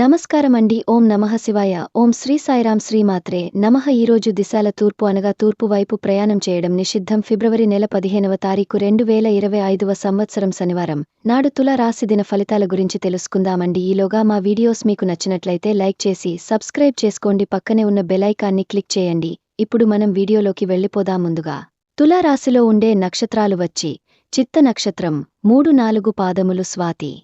నమస్కారం అండి ఓం నమః శివాయ. ఓం శ్రీ సాయిరాం శ్రీమాత్రే నమః ఈరోజు దిశాల తూర్పు అనగా తూర్పు వైపు ప్రయాణం చేయడం నిషిద్ధం. ఫిబ్రవరి నెల పదిహేనవ తారీఖు రెండు వేల ఇరవై ఐదవ సంవత్సరం శనివారం. నాడు తుల రాశి దిన ఫలితాల గురించి తెలుసుకుందామండి. ఈలోగా మా వీడియోస్ మీకు నచ్చినట్లయితే లైక్ చేసి సబ్స్క్రైబ్ చేసుకోండి. పక్కనే ఉన్న బెలైకాన్ని క్లిక్ చేయండి. ఇప్పుడు మనం వీడియోలోకి వెళ్ళిపోదాం ముందుగా. తులారాశిలో ఉండే నక్షత్రాలు వచ్చి చిత్త నక్షత్రం మూడు నాలుగు పాదములు స్వాతి.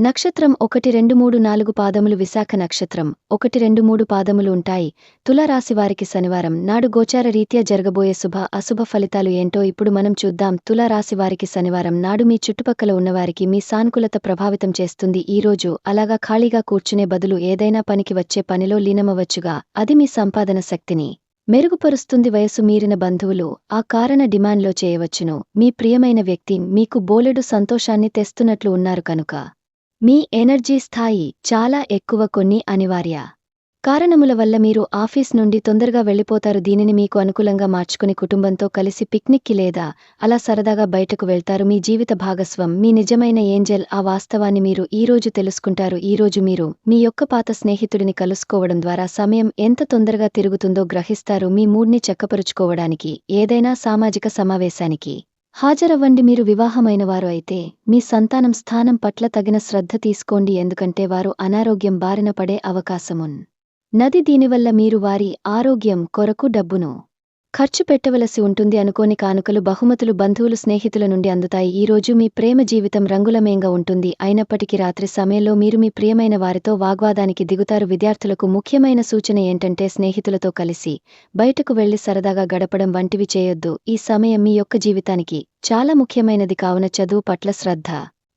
నక్షత్రం ఒకటి రెండు మూడు నాలుగు పాదములు విశాఖ నక్షత్రం ఒకటి రెండు మూడు పాదములు ఉంటాయి. తులారాశివారికి శనివారం నాడు గోచార రీత్యా జరగబోయే శుభ అశుభ ఫలితాలు ఏంటో ఇప్పుడు మనం చూద్దాం. తులారాశివారికి శనివారం నాడు మీ చుట్టుపక్కల ఉన్నవారికి మీ సానుకూలత ప్రభావితం చేస్తుంది. ఈ రోజు అలాగా ఖాళీగా కూర్చునే బదులు ఏదైనా పనికి వచ్చే పనిలో లీనమవచ్చుగా అది మీ సంపాదన శక్తిని మెరుగుపరుస్తుంది. వయసు మీరిన బంధువులు ఆ కారణ డిమాండ్లో చేయవచ్చును. మీ ప్రియమైన వ్యక్తి మీకు బోలెడు సంతోషాన్ని తెస్తున్నట్లు ఉన్నారు కనుక మీ ఎనర్జీ స్థాయి చాలా ఎక్కువ కొన్ని అనివార్య. కారణముల వల్ల మీరు ఆఫీస్ నుండి తొందరగా వెళ్ళిపోతారు. దీనిని మీకు అనుకూలంగా మార్చుకుని కుటుంబంతో కలిసి పిక్నిక్కి లేదా అలా సరదాగా బయటకు వెళ్తారు. మీ జీవిత భాగస్వం మీ నిజమైన ఏంజెల్ ఆ వాస్తవాన్ని మీరు ఈ రోజు తెలుసుకుంటారు. ఈరోజు మీరు మీ యొక్క పాత స్నేహితుడిని కలుసుకోవడం ద్వారా సమయం ఎంత తొందరగా తిరుగుతుందో గ్రహిస్తారు. మీ మూడ్ని చక్కపరుచుకోవడానికి ఏదైనా సామాజిక సమావేశానికి. హాజరవ్వండి మీరు వివాహమైన వారు అయితే మీ సంతానం స్థానం పట్ల తగిన శ్రద్ధ తీసుకోండి ఎందుకంటే వారు అనారోగ్యం బారిన పడే అవకాశమున్. నది దీనివల్ల మీరు వారి ఆరోగ్యం కొరకు డబ్బును ఖర్చు పెట్టవలసి ఉంటుంది అనుకోని కానుకలు బహుమతులు బంధువులు స్నేహితుల నుండి అందుతాయి. ఈ రోజు మీ ప్రేమ జీవితం రంగులమేంగా ఉంటుంది. అయినప్పటికీ రాత్రి సమయంలో మీరు మీ ప్రియమైన వారితో వాగ్వాదానికి దిగుతారు. విద్యార్థులకు ముఖ్యమైన సూచన ఏంటంటే స్నేహితులతో కలిసి బయటకు వెళ్ళి సరదాగా గడపడం వంటివి చేయొద్దు. ఈ సమయం మీ యొక్క జీవితానికి చాలా ముఖ్యమైనది కావున చదువు పట్ల శ్రద్ధ.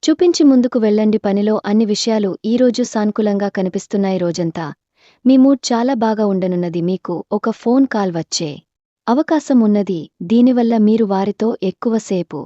చూపించి ముందుకు వెళ్ళండి. పనిలో అన్ని విషయాలు ఈ రోజు సానుకూలంగా కనిపిస్తున్నాయి. రోజంతా మీ మూడ్ చాలా బాగా ఉండనున్నది. మీకు ఒక ఫోన్ కాల్ వచ్చే అవకాశం ఉన్నది దీనివల్ల మీరు వారితో ఎక్కువసేపు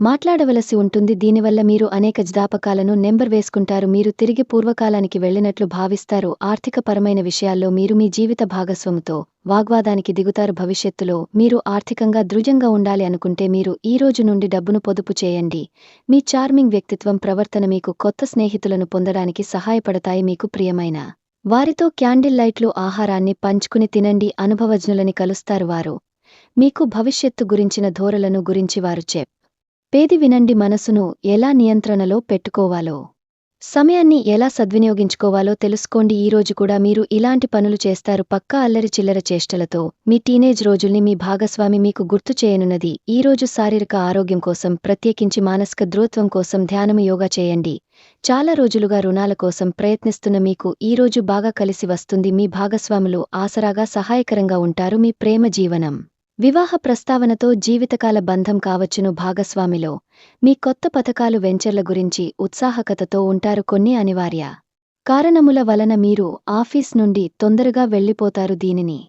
మాట్లాడవలసి ఉంటుంది. దీనివల్ల మీరు అనేక జ్ఞాపకాలను నెంబర్ వేసుకుంటారు. మీరు తిరిగి పూర్వకాలానికి వెళ్ళినట్లు భావిస్తారు. ఆర్థికపరమైన విషయాల్లో మీరు మీ జీవిత భాగస్వామితో వాగ్వాదానికి దిగుతారు. భవిష్యత్తులో మీరు ఆర్థికంగా దృఢంగా ఉండాలి అనుకుంటే మీరు ఈ రోజు నుండి డబ్బును పొదుపు చేయండి. మీ చార్మింగ్ వ్యక్తిత్వం ప్రవర్తన మీకు కొత్త స్నేహితులను పొందడానికి సహాయపడతాయి. మీకు ప్రియమైన వారితో క్యాండిల్ లైట్లు ఆహారాన్ని పంచుకుని తినండి అనుభవజ్ఞులని కలుస్తారు వారు. మీకు భవిష్యత్తు గురించిన ధోరలను గురించి వారు చెప్. పేది వినండి మనసును ఎలా నియంత్రణలో పెట్టుకోవాలో. సమయాన్ని ఎలా సద్వినియోగించుకోవాలో తెలుసుకోండి. ఈ రోజు కూడా మీరు ఇలాంటి పనులు చేస్తారు. పక్కా అల్లరి చిల్లర చేష్టలతో మీ టీనేజ్ రోజుల్ని మీ భాగస్వామి మీకు గుర్తు చేయనున్నది. ఈ రోజు శారీరక ఆరోగ్యం కోసం ప్రత్యేకించి మానసిక దృత్వం కోసం ధ్యానము యోగా చేయండి. చాలా రోజులుగా రుణాల కోసం ప్రయత్నిస్తున్న మీకు ఈ రోజు బాగా కలిసి వస్తుంది. మీ భాగస్వాములు ఆసరాగా సహాయకరంగా ఉంటారు. మీ ప్రేమ జీవనం. వివాహ ప్రస్తావనతో జీవితకాల బంధం కావచ్చును భాగస్వామిలో. మీ కొత్త పథకాలు వెంచర్ల గురించి ఉత్సాహకతతో ఉంటారు కొన్ని అనివార్య. కారణముల వలన మీరు ఆఫీస్ నుండి తొందరగా వెళ్ళిపోతారు దీనిని.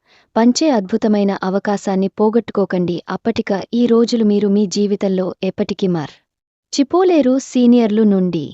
పంచే అద్భుతమైన అవకాశాన్ని పోగొట్టుకోకండి. అప్పటిక ఈ రోజులు మీరు మీ జీవితంలో ఎప్పటికీ మర్. చిపోలేరు సీనియర్లు నుండి.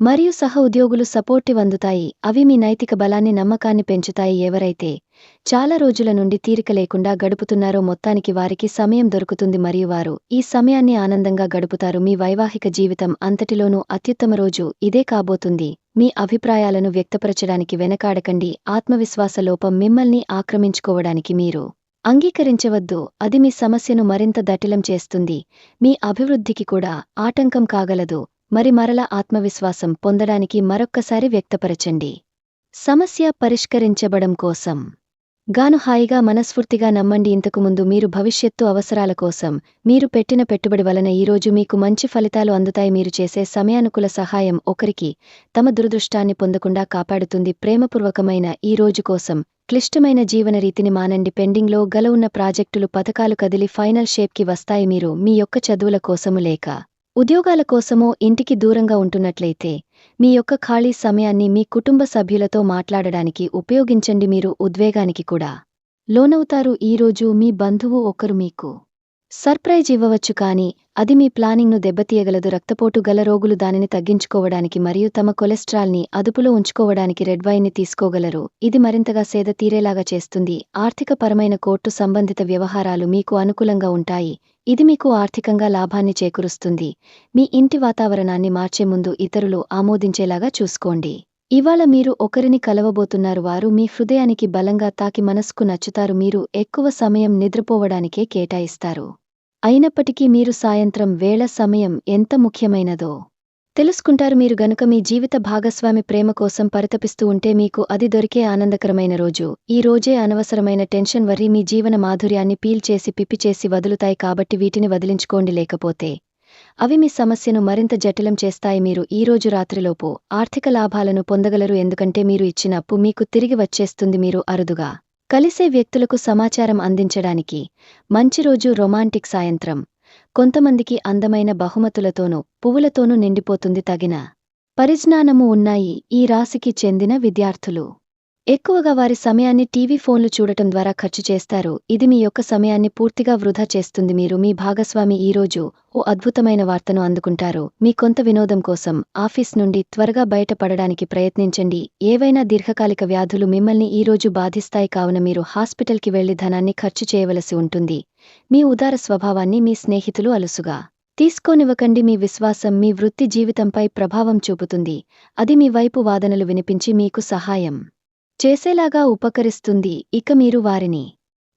మరియు సహ ఉద్యోగులు సపోర్టివ్ అందుతాయి. అవి మీ నైతిక బలాన్ని నమ్మకాన్ని పెంచుతాయి. ఎవరైతే చాలా రోజుల నుండి తీరిక లేకుండా గడుపుతున్నారో మొత్తానికి వారికి సమయం దొరుకుతుంది మరియు వారు ఈ సమయాన్ని ఆనందంగా గడుపుతారు. మీ వైవాహిక జీవితం అంతటిలోనూ అత్యుత్తమ రోజు. ఇదే కాబోతుంది. మీ అభిప్రాయాలను వ్యక్తపరచడానికి వెనకాడకండి. ఆత్మవిశ్వాస లోపం మిమ్మల్ని ఆక్రమించుకోవడానికి మీరు అంగీకరించవద్దు. అది మీ సమస్యను మరింత దటిలం చేస్తుంది. మీ అభివృద్ధికి కూడా ఆటంకం కాగలదు. మరి మరల ఆత్మవిశ్వాసం పొందడానికి మరొక్కసారి వ్యక్తపరచండి. సమస్య పరిష్కరించబడం కోసం గాను హాయిగా మనస్ఫూర్తిగా నమ్మండి. ఇంతకుముందు మీరు భవిష్యత్తు అవసరాల కోసం మీరు పెట్టిన పెట్టుబడి వలన ఈరోజు మీకు మంచి ఫలితాలు అందుతాయి. మీరు చేసే సమయానుకూల సహాయం ఒకరికి తమ దురదృష్టాన్ని పొందకుండా కాపాడుతుంది. ప్రేమపూర్వకమైన ఈ రోజు కోసం క్లిష్టమైన జీవన రీతిని మానండి. పెండింగ్లో గల ఉన్న ప్రాజెక్టులు పథకాలు కదిలి ఫైనల్ షేప్కి వస్తాయి. మీరు మీ యొక్క చదువుల కోసము లేక ఉద్యోగాల కోసమో ఇంటికి దూరంగా ఉంటున్నట్లయితే మీ యొక్క ఖాళీ సమయాన్ని మీ కుటుంబ సభ్యులతో మాట్లాడడానికి ఉపయోగించండి మీరు ఉద్వేగానికి కూడా. లోనవుతారు ఈరోజు మీ బంధువు ఒకరు మీకు. సర్ప్రైజ్ ఇవ్వవచ్చు కానీ అది మీ ప్లానింగ్ను దెబ్బతీయగలదు. రక్తపోటు గల రోగులు దానిని తగ్గించుకోవడానికి మరియు తమ కొలెస్ట్రాల్ని అదుపులో ఉంచుకోవడానికి రెడ్ వైన్ని తీసుకోగలరు. ఇది మరింతగా సేద తీరేలాగా చేస్తుంది. ఆర్థికపరమైన కోర్టు సంబంధిత వ్యవహారాలు మీకు అనుకూలంగా ఉంటాయి. ఇది మీకు ఆర్థికంగా లాభాన్ని చేకూరుస్తుంది. మీ ఇంటి వాతావరణాన్ని మార్చే ముందు ఇతరులు ఆమోదించేలాగా చూసుకోండి. ఇవాళ మీరు ఒకరిని కలవబోతున్నారు. వారు మీ హృదయానికి బలంగా తాకి మనస్కు నచ్చుతారు. మీరు ఎక్కువ సమయం నిద్రపోవడానికే కేటాయిస్తారు. అయినప్పటికీ మీరు సాయంత్రం వేళ సమయం ఎంత ముఖ్యమైనదో తెలుసుకుంటారు. మీరు గనుక మీ జీవిత భాగస్వామి ప్రేమ కోసం పరితపిస్తూ ఉంటే మీకు అది దొరికే ఆనందకరమైన రోజు. ఈ రోజే అనవసరమైన టెన్షన్ వరి మీ జీవన మాధుర్యాన్ని పీల్చేసి పిప్పిచేసి వదులుతాయి కాబట్టి వీటిని వదిలించుకోండి. లేకపోతే అవి మీ సమస్యను మరింత జటిలం చేస్తాయి. మీరు ఈ రోజు రాత్రిలోపు ఆర్థిక లాభాలను పొందగలరు. ఎందుకంటే మీరు ఇచ్చిన అప్పు మీకు తిరిగి వచ్చేస్తుంది. మీరు అరుదుగా కలిసే వ్యక్తులకు సమాచారం అందించడానికి మంచి రోజు రొమాంటిక్ సాయంత్రం. కొంతమందికి అందమైన బహుమతులతోనూ పువ్వులతోనూ నిండిపోతుంది తగిన పరిజ్ఞానము ఉన్నాయి ఈ రాశికి చెందిన విద్యార్థులు. ఎక్కువగా వారి సమయాన్ని టీవీ ఫోన్లు చూడటం ద్వారా ఖర్చు చేస్తారు. ఇది మీ యొక్క సమయాన్ని పూర్తిగా వృధా చేస్తుంది. మీరు మీ భాగస్వామి ఈరోజు ఓ అద్భుతమైన వార్తను అందుకుంటారు. మీ కొంత వినోదం కోసం ఆఫీస్ నుండి త్వరగా బయటపడడానికి ప్రయత్నించండి. ఏవైనా దీర్ఘకాలిక వ్యాధులు మిమ్మల్ని ఈరోజు బాధిస్తాయి కావున మీరు హాస్పిటల్కి వెళ్ళి ధనాన్ని ఖర్చు చేయవలసి ఉంటుంది. మీ ఉదార స్వభావాన్ని మీ స్నేహితులు అలుసుగా. తీసుకోనివ్వకండి. మీ విశ్వాసం మీ వృత్తి జీవితంపై ప్రభావం చూపుతుంది. అది మీ వైపు వాదనలు వినిపించి మీకు సహాయం. చేసేలాగా ఉపకరిస్తుంది. ఇక మీరు వారిని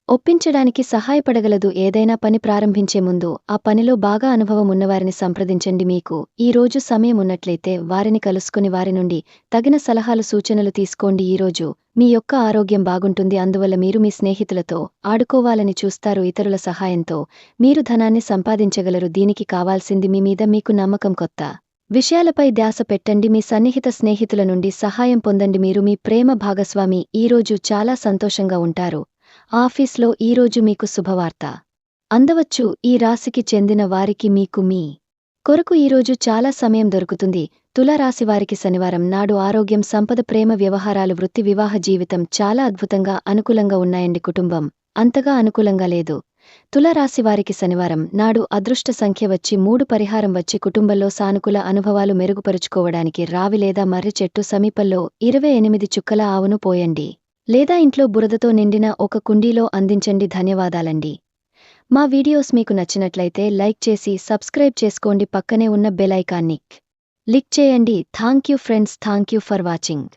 ఒప్పించడానికి సహాయపడగలదు. ఏదైనా పని ప్రారంభించే ముందు ఆ పనిలో బాగా అనుభవం ఉన్నవారిని సంప్రదించండి. మీకు ఈ రోజు సమయం ఉన్నట్లయితే వారిని కలుసుకుని వారి నుండి తగిన సలహాలు సూచనలు తీసుకోండి. ఈరోజు మీ యొక్క ఆరోగ్యం బాగుంటుంది. అందువల్ల మీరు మీ స్నేహితులతో ఆడుకోవాలని చూస్తారు. ఇతరుల సహాయంతో మీరు ధనాన్ని సంపాదించగలరు. దీనికి కావాల్సింది మీ మీద మీకు నమ్మకం కొత్త విషయాలపై ధ్యాస పెట్టండి. మీ సన్నిహిత స్నేహితుల నుండి సహాయం పొందండి. మీరు మీ ప్రేమ భాగస్వామి. ఈరోజు చాలా సంతోషంగా ఉంటారు. ఆఫీస్లో ఈరోజు మీకు శుభవార్త. అందవచ్చు ఈ రాశికి చెందిన వారికి మీకు మీ కొరకు ఈరోజు చాలా సమయం దొరుకుతుంది. తులారాశివారికి శనివారం నాడు ఆరోగ్యం సంపద ప్రేమ వ్యవహారాలు వృత్తి వివాహ జీవితం చాలా అద్భుతంగా అనుకూలంగా ఉన్నాయండి. కుటుంబం అంతగా అనుకూలంగా లేదు. తులరాశి వారికి శనివారం నాడు అదృష్ట సంఖ్య వచ్చి మూడు పరిహారం వచ్చి కుటుంబంలో సానుకూల అనుభవాలు మెరుగుపరుచుకోవడానికి రావి లేదా మర్రి చెట్టు సమీపంలో ఇరవై ఎనిమిది చుక్కల ఆవును పోయండి. లేదా ఇంట్లో బురదతో నిండిన ఒక కుండీలో అందించండి ధన్యవాదాలండి. మా వీడియోస్ మీకు నచ్చినట్లయితే లైక్ చేసి సబ్స్క్రైబ్ చేసుకోండి పక్కనే ఉన్న బెల్ ఐకాన్ని క్లిక్ చేయండి. Thank you friends thank you for watching.